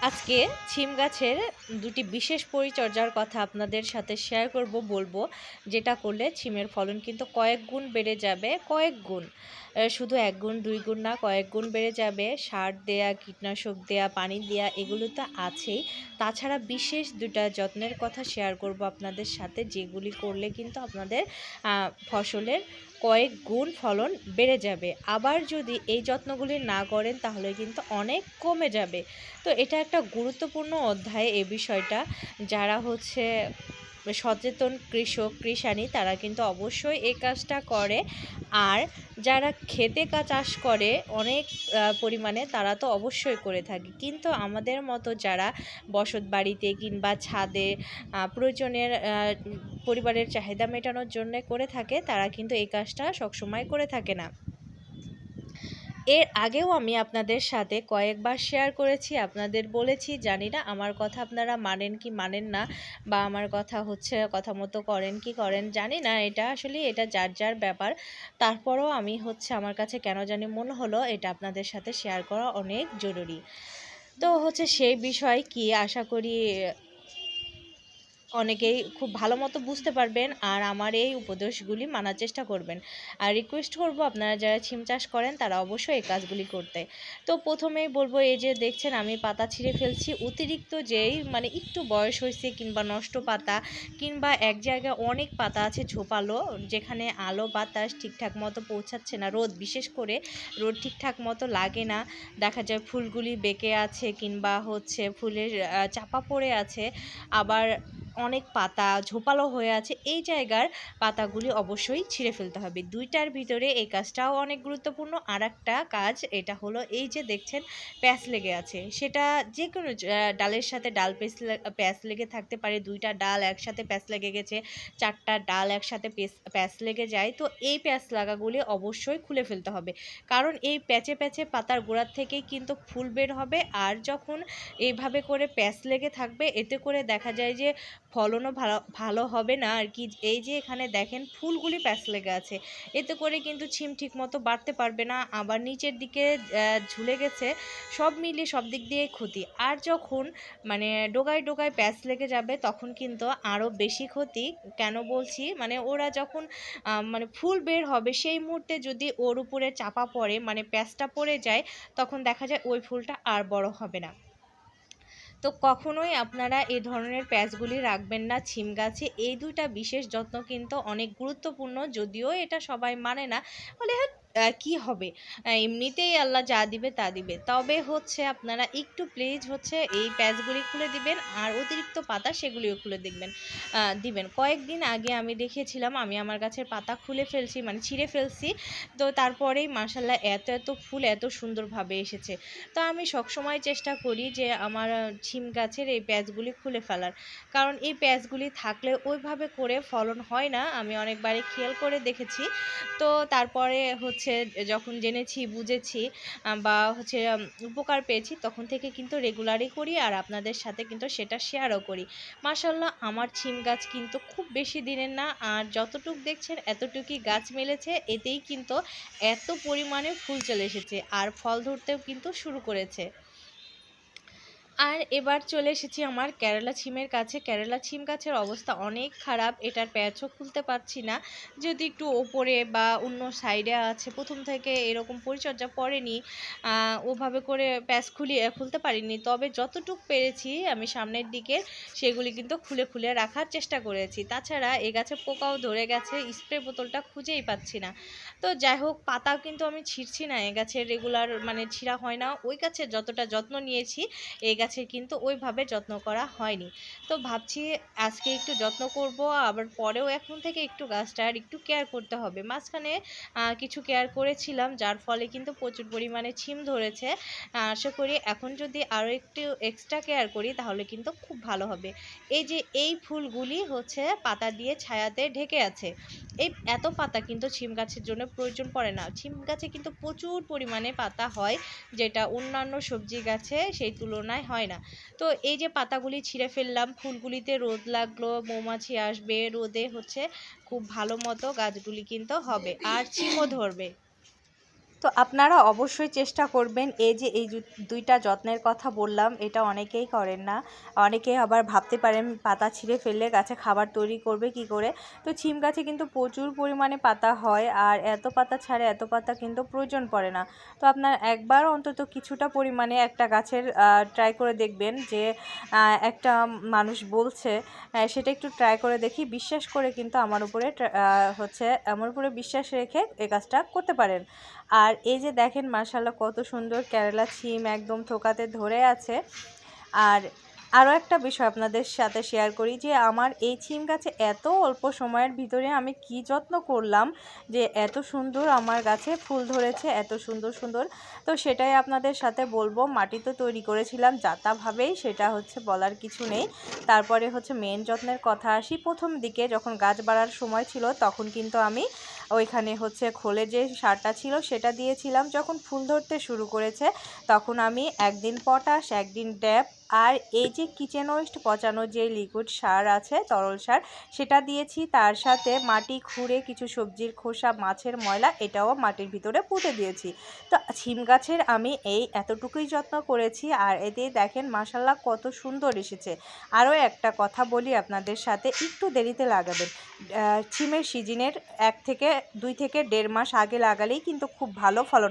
আজকে ছিম গাছের দুটি বিশেষ পরিচর্যার কথা আপনাদের সাথে শেয়ার করব, বলব, যেটা করলে ছিমের ফলন কিন্তু কয়েক গুণ বেড়ে যাবে, কয়েক গুণ। শুধু এক গুণ, দুই গুণ না, কয়েক গুণ বেড়ে যাবে। সার দেয়া, কীটনাশক দেয়া, পানি দেয়া, এগুলো তো আছেই। তাছাড়া বিশেষ দুটা যত্নের কথা শেয়ার করব আপনাদের সাথে, যেগুলি করলে কিন্তু আপনাদের ফসলের কয়েক গুণ ফলন বেড়ে যাবে। আবার যদি এই যত্নগুলি না করেন, তাহলে কিন্তু অনেক কমে যাবে। তো এটা একটা গুরুত্বপূর্ণ অধ্যায় এ বিষয়টা। যারা হচ্ছে সচেতন কৃষক, কৃষানি, তারা কিন্তু অবশ্যই এই কাজটা করে। আর যারা খেতে চাষ করে অনেক পরিমাণে তারা তো অবশ্যই করে থাকে। কিন্তু আমাদের মতো যারা বসত বাড়িতে কিংবা ছাদে প্রয়োজনের পরিবারের চাহিদা মেটানোর জন্য করে থাকে, তারা কিন্তু এই কাজটা সবসময় করে থাকে না। এর আগেও আমি আপনাদের সাথে কয়েকবার শেয়ার করেছি, আপনাদের বলেছি, জানি না আমার কথা আপনারা মানেন কি মানেন না বা আমার কথা হচ্ছে, কথা মতো করেন কি করেন, জানি না, এটা আসলে এটা যার যার ব্যাপার। তারপরও আমি হচ্ছে আমার কাছে কেন জানি মনে হলো, এটা আপনাদের সাথে শেয়ার করা অনেক জরুরি। তো হচ্ছে সেই বিষয় কি, আশা করি অনেকেই খুব ভালো মতো বুঝতে পারবেন আর আমার এই উপদেশগুলি মানার চেষ্টা করবেন। আর রিকোয়েস্ট করব আপনারা যারা ছিম চাষ করেন তারা অবশ্যই এই কাজগুলি করতে। তো প্রথমেই বলব, এই যে দেখছেন আমি পাতা ছিঁড়ে ফেলছি, অতিরিক্ত যেই মানে একটু বয়স হয়েছে কিংবা নষ্ট পাতা কিংবা এক জায়গায় অনেক পাতা আছে ঝোপালো, যেখানে আলো বাতাস ঠিকঠাক মতো পৌঁছাচ্ছে না, রোদ বিশেষ করে রোদ ঠিকঠাক মতো লাগে না। দেখা যায় ফুলগুলি বেঁকে আছে কিংবা হচ্ছে ফুলের চাপা পড়ে আছে। আবার অনেক পাতা ঝোপালো হয়ে আছে, এই জায়গার পাতাগুলি অবশ্যই ছিঁড়ে ফেলতে হবে। দুইটার ভিতরে এই কাজটাও অনেক গুরুত্বপূর্ণ। আর একটা কাজ, এটা হলো এই যে দেখছেন, প্যাঁচ লেগে আছে। সেটা যে কোনো ডালের সাথে ডাল লে- প্যাঁচ লেগে থাকতে পারে। দুইটা ডাল একসাথে প্যাঁচ লেগে গেছে, চারটা ডাল একসাথে প্যাঁচ লেগে যায়। তো এই প্যাঁচ লাগাগুলি অবশ্যই খুলে ফেলতে হবে। কারণ এই প্যাচে প্যাচে পাতার গোড়ার থেকেই কিন্তু ফুল বের হবে। আর যখন এইভাবে করে প্যাঁচ লেগে থাকবে, এতে করে দেখা যায় যে ফলনও ভালো ভালো হবে না আর কি। এই যে এখানে দেখেন ফুলগুলি প্যাঁচ লেগে আছে। এতে করে কিন্তু ছিম ঠিক মতো বাড়তে পারবে না, আবার নিচের দিকে ঝুলে গেছে, সব মিলিয়ে সব দিক দিয়ে ক্ষতি। আর যখন মানে ডোগায় ডোগায় প্যাঁচ লেগে যাবে, তখন কিন্তু আরও বেশি ক্ষতি। কেন বলছি? মানে ওরা যখন মানে ফুল বের হবে, সেই মুহূর্তে যদি ওর উপরে চাপা পড়ে মানে প্যাঁচটা পড়ে যায়, তখন দেখা যায় ওই ফুলটা আর বড় হবে না। তো কখনোই আপনারা এ ধরনের প্যাচগুলি রাখবেন না, ছিম গাছে। এই দুইটা বিশেষ যত্ন কিন্তু অনেক গুরুত্বপূর্ণ, যদিও এটা সবাই মানে না। বলে হ্যাঁ কি হবে? এমনিতেই আল্লাহ যা দিবে তা দিবে। তবে হচ্ছে আপনারা একটু প্লিজ হচ্ছে এই প্যাচগুলি খুলে দিবেন আর অতিরিক্ত পাতা সেগুলিও খুলে দেখবেন দিবেন। কয়েকদিন আগে আমি দেখেছিলাম, আমি আমার গাছের পাতা খুলে ফেলছি মানে ছিঁড়ে ফেলছি। তো তারপরেই মার্শাল্লাহ এত এত ফুল এত সুন্দরভাবে এসেছে। তো আমি সবসময় চেষ্টা করি যে আমার ছিম গাছের এই প্যাচগুলি খুলে ফেলার। কারণ এই প্যাচগুলি থাকলে ওইভাবে করে ফলন হয় না। আমি অনেকবারই খেয়াল করে দেখেছি। তো তারপরে হচ্ছে যখন জেনেছি, বুঝেছি বা হচ্ছে উপকার পেয়েছি, তখন থেকে কিন্তু রেগুলারই করি আর আপনাদের সাথে কিন্তু সেটা শেয়ারও করি। মাশাল্লাহ আমার ছিম গাছ কিন্তু খুব বেশি দিনের না, আর যতটুক দেখছেন, এতটুকুই গাছ মেলেছে, এতেই কিন্তু এত পরিমাণে ফুল চলে এসেছে, আর ফল ধরতেও কিন্তু শুরু করেছে। আর এবার চলে এসেছি আমার কেরালা ছিমের কাছে। কেরালা ছিম গাছের অবস্থা অনেক খারাপ, এটার প্যাচও খুলতে পারছি না। যদি একটু ওপরে বা অন্য সাইডে আছে, প্রথম থেকে এরকম পরিচর্যা পড়েনি ওভাবে করে প্যাচ খুলিয়ে খুলতে পারিনি। তবে যতটুক পেরেছি, আমি সামনের দিকে সেগুলি কিন্তু খুলে খুলে রাখার চেষ্টা করেছি। তাছাড়া এ গাছে পোকাও ধরে গেছে, স্প্রে বোতলটা খুঁজেই পাচ্ছি না। তো যাই হোক, পাতাও কিন্তু আমি ছিঁড়ছি না। এই গাছের রেগুলার মানে ছিঁড়া হয় না। ওই গাছের যতটা যত্ন নিয়েছি এই গাছের কিন্তু ওইভাবে যত্ন করা হয়নি। তো ভাবছি আজকে একটু যত্ন করব, আবার পরেও এখন থেকে একটু গাছটার একটু কেয়ার করতে হবে। মাঝখানে কিছু কেয়ার করেছিলাম, যার ফলে কিন্তু প্রচুর পরিমাণে ছিম ধরেছে। আশা করি এখন যদি আরও একটু এক্সট্রা কেয়ার করি, তাহলে কিন্তু খুব ভালো হবে। এই যে এই ফুলগুলি হচ্ছে পাতা দিয়ে ছায়াতে ঢেকে আছে। এই এত পাতা কিন্তু ছিম গাছের জন্য প্রয়োজন পড়ে না। ছিম গাছে কিন্তু প্রচুর পরিমাণে পাতা হয়, যেটা অন্যান্য সবজি গাছে সেই তুলনায় হয় না। তো এই যে পাতাগুলি ছিঁড়ে ফেললাম, ফুলগুলিতে রোদ লাগল, মৌমাছি আসবে, রোদে হচ্ছে খুব ভালো মতো গাছগুলি কিন্তু হবে, আর ছিমও ধরবে। তো আপনারা অবশ্যই চেষ্টা করবেন, এই যে এই দুইটা যত্নের কথা বললাম, এটা অনেকেই করেন না। অনেকেই আবার ভাবতে পারেন, পাতা ছিঁড়ে ফেললে গাছে খাবার তৈরি করবে কি করে? তো ছিম গাছে কিন্তু প্রচুর পরিমাণে পাতা হয়, আর এত পাতা ছাড়ে এত পাতা কিন্তু প্রয়োজন পড়ে না। তো আপনার একবার অন্তত কিছুটা পরিমাণে একটা গাছের ট্রাই করে দেখবেন যে একটা মানুষ বলছে সেটা একটু ট্রাই করে দেখি, বিশ্বাস করে কিন্তু আমার উপরে হচ্ছে, আমার উপরে বিশ্বাস রেখে এই কাজটা করতে পারেন। আর এই যে দেখেন মার্শাল্লাহ কত সুন্দর কেরালা ছিম একদম থোকাতে ধরে আছে। আর আরও একটা বিষয় আপনাদের সাথে শেয়ার করি যে, আমার এই ছিম গাছে এত অল্প সময়ের ভিতরে আমি কি যত্ন করলাম যে, এত সুন্দর আমার গাছে ফুল ধরেছে, এত সুন্দর সুন্দর। তো সেটাই আপনাদের সাথে বলব মাটি তো তৈরি করেছিলাম যাতাভাবেই সেটা হচ্ছে বলার কিছু নেই। তারপরে হচ্ছে মেন যত্নের কথা আসি। প্রথম দিকে যখন গাছ বাড়ার সময় ছিল, তখন কিন্তু আমি ওইখানে হচ্ছে খোলে যে সারটা ছিল সেটা দিয়েছিলাম। যখন ফুল ধরতে শুরু করেছে, তখন আমি একদিন পটাশ, একদিন ড্যাপ আর এই যে কিচেন ওয়েস্ট পচানো যে লিকুইড সার আছে, তরল সার, সেটা দিয়েছি। তার সাথে মাটি খুঁড়ে কিছু সবজির খোসা, মাছের ময়লা, এটাও মাটির ভিতরে পুঁতে দিয়েছি। তো ছিম গাছের আমি এই এতটুকুই যত্ন করেছি আর এতে দেখেন মাসাল্লাহ কত সুন্দর এসেছে। আরও একটা কথা বলি আপনাদের সাথে, একটু দেরিতে লাগাবেন। ছিমের সিজনের এক থেকে দুই থেকে দেড় মাস আগে লাগালেই কিন্তু খুব ভালো ফলন